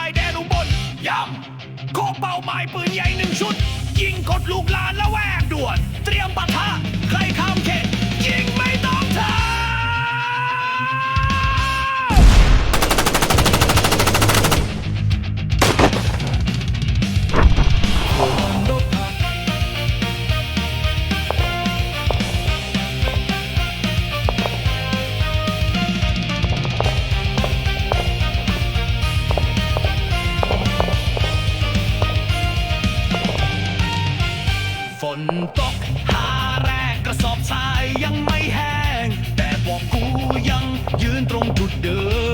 ายแดนอุบลย่ำโคกเป่าหมายปืนใหญ่หนึ่งชุด ยิงกดลูกลานและแวกด่วน เตรียมปะทะใครข้ามเขต นตกหาแรกกระสอบทรายยังไม่แห้ง แต่บอกกูยังยืนตรงจุดเดิม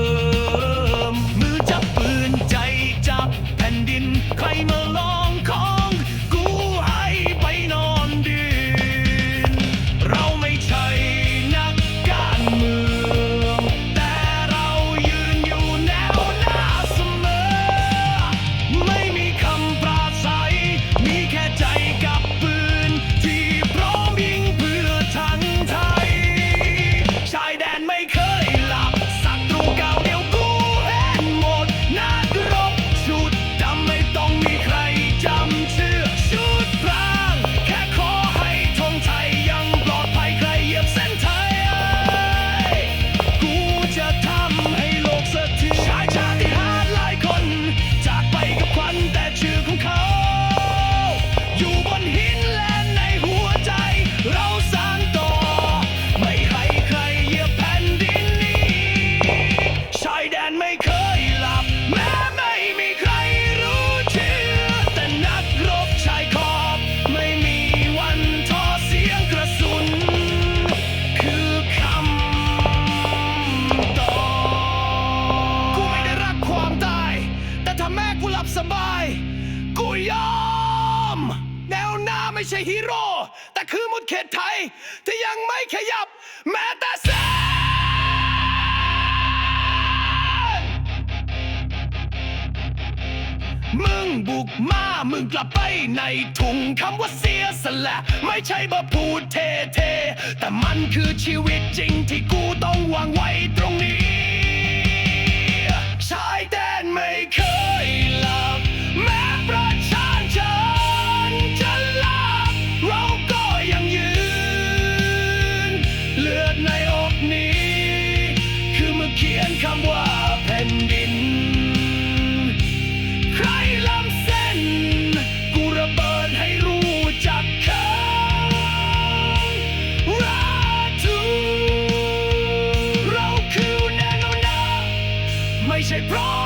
ใช่ฮีโร่ แต่คือมุดเขตไทย ที่ยังไม่ขยับ แม้แต่เส้นมึงบุกมา มึงกลับไปในถุงคำว่าเสียสละ ไม่ใช่มาพูดเท่ๆแต่มันคือชีวิตจริงที่กูต้องวางไว้ตรงนี้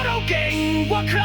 เราเก่งกว่าใคร